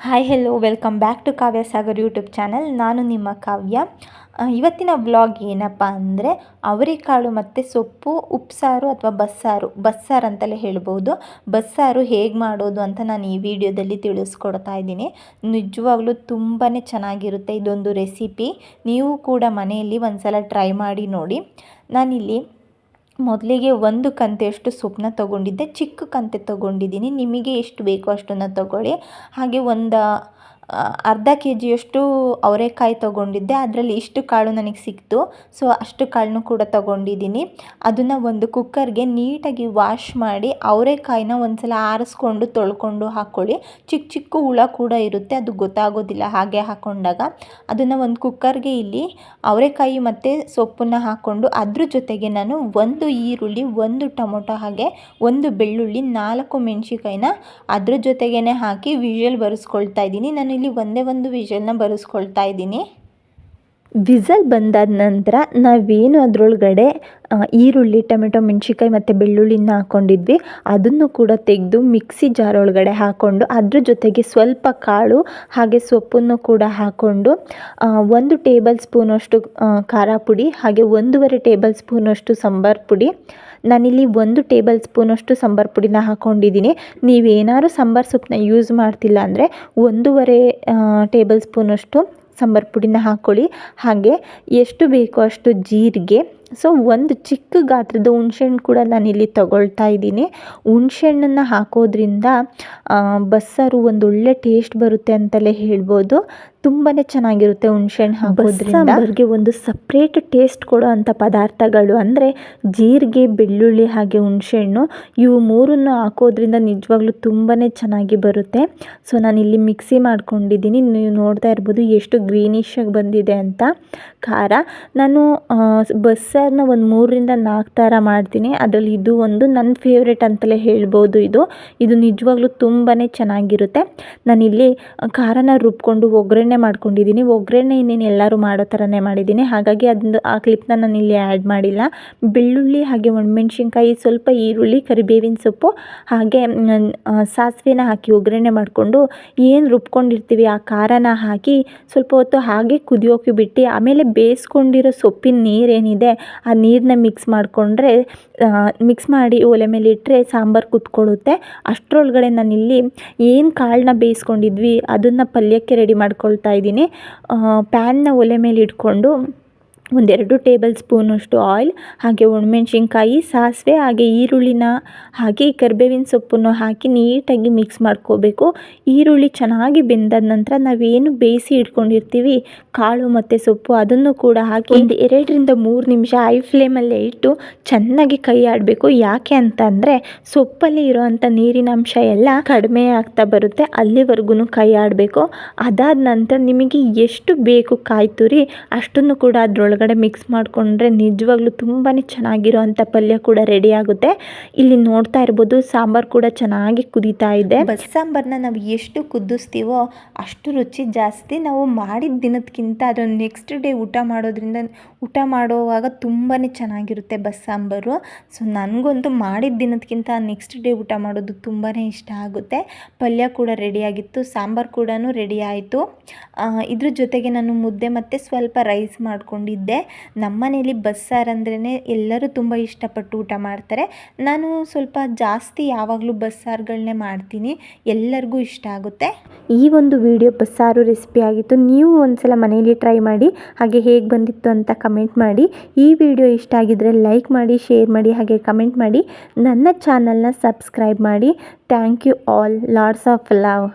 Hi hello welcome back to Kavya Sagar YouTube channel ನಾನು ನಿಮ್ಮ ಕಾವ್ಯ ಇವತ್ತಿನ ವ್ಲಾಗ್ ಏನಪ್ಪ ಅಂದರೆ ಅವರೆಕಾಳು ಮತ್ತು ಸೊಪ್ಪು, ಉಪ್ಸಾರು ಅಥವಾ ಬಸ್ಸಾರು ಬಸ್ಸಾರು ಅಂತಲೇ ಹೇಳ್ಬೋದು. ಬಸ್ಸಾರು ಹೇಗೆ ಮಾಡೋದು ಅಂತ ನಾನು ಈ ವಿಡಿಯೋದಲ್ಲಿ ತಿಳಿಸ್ಕೊಡ್ತಾ ಇದ್ದೀನಿ. ನಿಜವಾಗ್ಲೂ ತುಂಬಾ ಚೆನ್ನಾಗಿರುತ್ತೆ ಇದೊಂದು ರೆಸಿಪಿ ನೀವು ಕೂಡ ಮನೆಯಲ್ಲಿ ಒಂದು ಸಲ ಟ್ರೈ ಮಾಡಿ ನೋಡಿ. ನಾನಿಲ್ಲಿ ಮೊದಲಿಗೆ ಒಂದು ಕಂತೆಯಷ್ಟು ಸೊಪ್ಪನ್ನ ತೊಗೊಂಡಿದ್ದೆ, ಚಿಕ್ಕ ಕಂತೆ ತೊಗೊಂಡಿದ್ದೀನಿ. ನಿಮಗೆ ಎಷ್ಟು ಬೇಕೋ ಅಷ್ಟನ್ನು ತೊಗೊಳ್ಳಿ. ಹಾಗೆ ಒಂದು ಅರ್ಧ ಕೆ ಜಿಯಷ್ಟು ಅವರೆಕಾಯಿ ತೊಗೊಂಡಿದ್ದೆ. ಅದರಲ್ಲಿ ಇಷ್ಟು ಕಾಳು ನನಗೆ ಸಿಕ್ತು. ಸೊ, ಅಷ್ಟು ಕಾಳನ್ನು ಕೂಡ ತೊಗೊಂಡಿದ್ದೀನಿ. ಅದನ್ನು ಒಂದು ಕುಕ್ಕರ್ಗೆ ನೀಟಾಗಿ ವಾಶ್ ಮಾಡಿ ಅವರೆಕಾಯಿನ ಒಂದ್ಸಲ ಆರಿಸ್ಕೊಂಡು ತೊಳ್ಕೊಂಡು ಹಾಕ್ಕೊಳ್ಳಿ ಚಿಕ್ಕ ಚಿಕ್ಕ ಹುಳ ಕೂಡ ಇರುತ್ತೆ. ಅದು ಗೊತ್ತಾಗೋದಿಲ್ಲ ಹಾಗೆ ಹಾಕ್ಕೊಂಡಾಗ ಅದನ್ನು ಒಂದು ಕುಕ್ಕರ್ಗೆ ಇಲ್ಲಿ ಅವರೆಕಾಯಿ ಮತ್ತು ಸೊಪ್ಪನ್ನು ಹಾಕ್ಕೊಂಡು ಅದ್ರ ಜೊತೆಗೆ ನಾನು ಒಂದು ಈರುಳ್ಳಿ, ಒಂದು ಟೊಮೊಟೊ ಹಾಗೆ ಒಂದು ಬೆಳ್ಳುಳ್ಳಿ, ನಾಲ್ಕು ಮೆಣಸಿಕಾಯಿನ ಅದ್ರ ಜೊತೆಗೇ ಹಾಕಿ ವಿಷಲ್ ಬರೆಸ್ಕೊಳ್ತಾ ಇದ್ದೀನಿ. ನಾನು ಇಲ್ಲಿ ಒಂದೇ ಒಂದು ವಿಷಲ್ನ ಬರೆಸ್ಕೊಳ್ತಾ ಇದ್ದೀನಿ. ವಿಸಲ್ ಬಂದಾದ ನಂತರ ನಾವೇನು ಅದರೊಳಗಡೆ ಈರುಳ್ಳಿ, ಟೊಮೆಟೊ ಮೆಣಸಿಕಾಯಿ ಮತ್ತು ಬೆಳ್ಳುಳ್ಳಿನ ಹಾಕ್ಕೊಂಡಿದ್ವಿ ಅದನ್ನು ಕೂಡ ತೆಗೆದು ಮಿಕ್ಸಿ ಜಾರ್ ಒಳಗಡೆ ಹಾಕ್ಕೊಂಡು ಅದ್ರ ಜೊತೆಗೆ ಸ್ವಲ್ಪ ಕಾಳು ಹಾಗೆ ಸೊಪ್ಪನ್ನು ಕೂಡ ಹಾಕ್ಕೊಂಡು ಒಂದು ಟೇಬಲ್ ಸ್ಪೂನಷ್ಟು ಖಾರ ಪುಡಿ ಹಾಗೆ ಒಂದೂವರೆ ಟೇಬಲ್ ಸ್ಪೂನಷ್ಟು ಸಾಂಬಾರ್ ಪುಡಿ. ನಾನಿಲ್ಲಿ ಒಂದು ಟೇಬಲ್ ಸ್ಪೂನಷ್ಟು ಸಾಂಬಾರ್ ಪುಡಿನ ಹಾಕ್ಕೊಂಡಿದ್ದೀನಿ ನೀವೇನಾದ್ರು ಸಾಂಬಾರ್ ಸೊಪ್ಪನ್ನ ಯೂಸ್ ಮಾಡ್ತಿಲ್ಲ ಅಂದರೆ ಒಂದೂವರೆ ಟೇಬಲ್ ಸ್ಪೂನಷ್ಟು ಸಾಂಬಾರ್ ಪುಡಿನ ಹಾಕ್ಕೊಳ್ಳಿ ಹಾಗೆ ಎಷ್ಟು ಬೇಕೋ ಅಷ್ಟು ಜೀರಿಗೆ. ಸೊ ಒಂದು ಚಿಕ್ಕ ಗಾತ್ರದ ಹುಣ್ಸೆಹಣ್ಣು ಕೂಡ ನಾನಿಲ್ಲಿ ತಗೊಳ್ತಾ ಇದ್ದೀನಿ. ಹುಣ್ಸೆಹಣ್ಣನ್ನು ಹಾಕೋದ್ರಿಂದ ಬಸ್ಸಾರು ಒಂದು ಒಳ್ಳೆ ಟೇಸ್ಟ್ ಬರುತ್ತೆ ಅಂತಲೇ ಹೇಳ್ಬೋದು. ತುಂಬಾ ಚೆನ್ನಾಗಿರುತ್ತೆ ಹುಣ್ಸೆಹಣ್ಣು ಹಾಕೋದ್ರಿಂದ. ಸಾಂಬಾರ್ಗೆ ಒಂದು ಸಪ್ರೇಟ್ ಟೇಸ್ಟ್ ಕೊಡೋ ಅಂಥ ಪದಾರ್ಥಗಳು ಅಂದರೆ ಜೀರಿಗೆ, ಬೆಳ್ಳುಳ್ಳಿ ಹಾಗೆ ಹುಣ್ಸೆಹಣ್ಣು, ಇವು ಮೂರನ್ನು ಹಾಕೋದ್ರಿಂದ ನಿಜವಾಗ್ಲೂ ತುಂಬಾ ಚೆನ್ನಾಗಿ ಬರುತ್ತೆ. ಸೊ ಇಲ್ಲಿ ಮಿಕ್ಸಿ ಮಾಡ್ಕೊಂಡಿದ್ದೀನಿ. ನೀವು ನೋಡ್ತಾ ಇರ್ಬೋದು ಎಷ್ಟು ಗ್ರೀನಿಶಾಗಿ ಬಂದಿದೆ ಅಂತ. ಖಾರ, ನಾನು ಬಸ್ಸಾರನ್ನ ಒಂದು ಮೂರರಿಂದ ನಾಲ್ಕು ಥರ ಮಾಡ್ತೀನಿ. ಅದರಲ್ಲಿ ಇದು ಒಂದು ನನ್ನ ಫೇವ್ರೆಟ್ ಅಂತಲೇ ಹೇಳ್ಬೋದು ಇದು. ಇದು ನಿಜವಾಗ್ಲೂ ತುಂಬಾ ಚೆನ್ನಾಗಿರುತ್ತೆ. ನಾನಿಲ್ಲಿ ಖಾರನ ರುಬ್ಕೊಂಡು ಒಗ್ಗರಣೆ ಮಾಡ್ಕೊಂಡಿದ್ದೀನಿ. ಒಗ್ಗರಣೆ ಇನ್ನೇನು ಎಲ್ಲರೂ ಮಾಡೋ ಥರನೇ ಮಾಡಿದ್ದೀನಿ. ಹಾಗಾಗಿ ಅದನ್ನು ಆ ಕ್ಲಿಪ್ನ ನಾನು ಇಲ್ಲಿ ಆ್ಯಡ್ ಮಾಡಿಲ್ಲ. ಬೆಳ್ಳುಳ್ಳಿ ಹಾಗೆ ಒಣಮೆಣ್ಸಿನ್ಕಾಯಿ, ಸ್ವಲ್ಪ ಈರುಳ್ಳಿ, ಕರಿಬೇವಿನ ಸೊಪ್ಪು, ಹಾಗೆ ಸಾಸಿವೆನ ಹಾಕಿ ಒಗ್ಗರಣೆ ಮಾಡಿಕೊಂಡು ಏನು ರುಬ್ಕೊಂಡಿರ್ತೀವಿ ಆ ಖಾರನ ಹಾಕಿ ಸ್ವಲ್ಪ ಹೊತ್ತು ಹಾಗೆ ಕುದಿಯೋಕೆ ಬಿಟ್ಟು, ಆಮೇಲೆ ಬೇಯಿಸ್ಕೊಂಡಿರೋ ಸೊಪ್ಪಿನ ನೀರೇನಿದೆ, ಆ ನೀರನ್ನ ಮಿಕ್ಸ್ ಮಾಡಿಕೊಂಡ್ರೆ ಮಿಕ್ಸ್ ಮಾಡಿ ಒಲೆ ಮೇಲೆ ಇಟ್ಟರೆ ಸಾಂಬಾರು ಕುತ್ಕೊಳ್ಳುತ್ತೆ. ಅಷ್ಟರೊಳಗಡೆ ನಾನಿಲ್ಲಿ ಏನು ಕಾಳನ್ನ ಬೇಯಿಸ್ಕೊಂಡಿದ್ವಿ, ಅದನ್ನು ಪಲ್ಯಕ್ಕೆ ರೆಡಿ ಮಾಡ್ಕೊಳ್ತಾ ಇದ್ದೀನಿ. ಪ್ಯಾನ್ನ ಒಲೆ ಮೇಲೆ ಇಟ್ಕೊಂಡು ಒಂದೆರಡು ಟೇಬಲ್ ಸ್ಪೂನಷ್ಟು ಆಯಿಲ್, ಹಾಗೆ ಒಣಮೆಣ್ಸಿನ್ಕಾಯಿ, ಸಾಸಿವೆ, ಹಾಗೆ ಈರುಳ್ಳಿನ, ಹಾಗೆ ಕರಿಬೇವಿನ ಸೊಪ್ಪನ್ನು ಹಾಕಿ ನೀಟಾಗಿ ಮಿಕ್ಸ್ ಮಾಡ್ಕೋಬೇಕು. ಈರುಳ್ಳಿ ಚೆನ್ನಾಗಿ ಬೆಂದಾದ ನಂತರ ನಾವೇನು ಬೇಯಿಸಿ ಇಟ್ಕೊಂಡಿರ್ತೀವಿ, ಕಾಳು ಮತ್ತು ಸೊಪ್ಪು ಅದನ್ನು ಕೂಡ ಹಾಕಿ ಒಂದು ಎರಡರಿಂದ ಮೂರು ನಿಮಿಷ ಐ ಫ್ಲೇಮಲ್ಲೇ ಇಟ್ಟು ಚೆನ್ನಾಗಿ ಕೈ ಆಡಬೇಕು ಯಾಕೆ ಅಂತಂದರೆ ಸೊಪ್ಪಲ್ಲಿ ಇರೋವಂಥ ನೀರಿನ ಅಂಶ ಎಲ್ಲ ಕಡಿಮೆ ಆಗ್ತಾ ಬರುತ್ತೆ ಅಲ್ಲಿವರೆಗೂ ಕೈ ಆಡಬೇಕು ಅದಾದ ನಂತರ ನಿಮಗೆ ಎಷ್ಟು ಬೇಕು ಕಾಯಿ ತುರಿ ಅಷ್ಟನ್ನು ಕೂಡ ಅದರೊಳಗಡೆ ಮಿಕ್ಸ್ ಮಾಡಿಕೊಂಡ್ರೆ ನಿಜವಾಗ್ಲೂ ತುಂಬಾ ಚೆನ್ನಾಗಿರೋ ಅಂಥ ಪಲ್ಯ ಕೂಡ ರೆಡಿ ಆಗುತ್ತೆ. ಇಲ್ಲಿ ನೋಡ್ತಾ ಇರ್ಬೋದು ಸಾಂಬಾರು ಕೂಡ ಚೆನ್ನಾಗಿ ಕುದೀತಾ ಇದೆ. ಬಸ್ ಸಾಂಬಾರನ್ನ ನಾವು ಎಷ್ಟು ಕುದಿಸ್ತೀವೋ ಅಷ್ಟು ರುಚಿ ಜಾಸ್ತಿ ನಾವು ಮಾಡಿದ ದಿನದಕ್ಕಿಂತ ಅದು ನೆಕ್ಸ್ಟ್ ಡೇ ಊಟ ಮಾಡೋದ್ರಿಂದ, ಊಟ ಮಾಡುವಾಗ ತುಂಬಾ ಚೆನ್ನಾಗಿರುತ್ತೆ ಬಸ್ ಸಾಂಬಾರು ಸೊ ನನಗಂತೂ ಮಾಡಿದ ದಿನದಕ್ಕಿಂತ ನೆಕ್ಸ್ಟ್ ಡೇ ಊಟ ಮಾಡೋದು ತುಂಬಾ ಇಷ್ಟ ಆಗುತ್ತೆ. ಪಲ್ಯ ಕೂಡ ರೆಡಿಯಾಗಿತ್ತು ಸಾಂಬಾರು ಕೂಡ ರೆಡಿ ಆಯಿತು. ಇದ್ರ ಜೊತೆಗೆ ನಾನು ಮುದ್ದೆ ಮತ್ತು ಸ್ವಲ್ಪ ರೈಸ್ ಮಾಡ್ಕೊಂಡಿದ್ದೆ. ನಮ್ಮನೇಲಿ ಬಸ್ಸಾರು ಅಂದ್ರೇ ಎಲ್ಲರೂ ತುಂಬ ಇಷ್ಟಪಟ್ಟು ಊಟ ಮಾಡ್ತಾರೆ. ನಾನು ಸ್ವಲ್ಪ ಜಾಸ್ತಿ ಯಾವಾಗಲೂ ಬಸ್ಸಾರುಗಳನ್ನೇ ಮಾಡ್ತೀನಿ. ಎಲ್ಲರಿಗೂ ಇಷ್ಟ ಆಗುತ್ತೆ. ಈ ಒಂದು ವಿಡಿಯೋ ಬಸ್ಸಾರು ರೆಸಿಪಿ ಆಗಿತ್ತು. ನೀವು ಒಂದ್ಸಲ ಮನೆಯಲ್ಲಿ ಟ್ರೈ ಮಾಡಿ, ಹಾಗೆ ಹೇಗೆ ಬಂದಿತ್ತು ಅಂತ ಕಮೆಂಟ್ ಮಾಡಿ. ಈ ವಿಡಿಯೋ ಇಷ್ಟ ಆಗಿದ್ದರೆ ಲೈಕ್ ಮಾಡಿ, ಶೇರ್ ಮಾಡಿ, ಹಾಗೆ ಕಮೆಂಟ್ ಮಾಡಿ. ನನ್ನ ಚಾನಲ್ನ ಸಬ್ಸ್ಕ್ರೈಬ್ ಮಾಡಿ. Thank you all. Lords of love.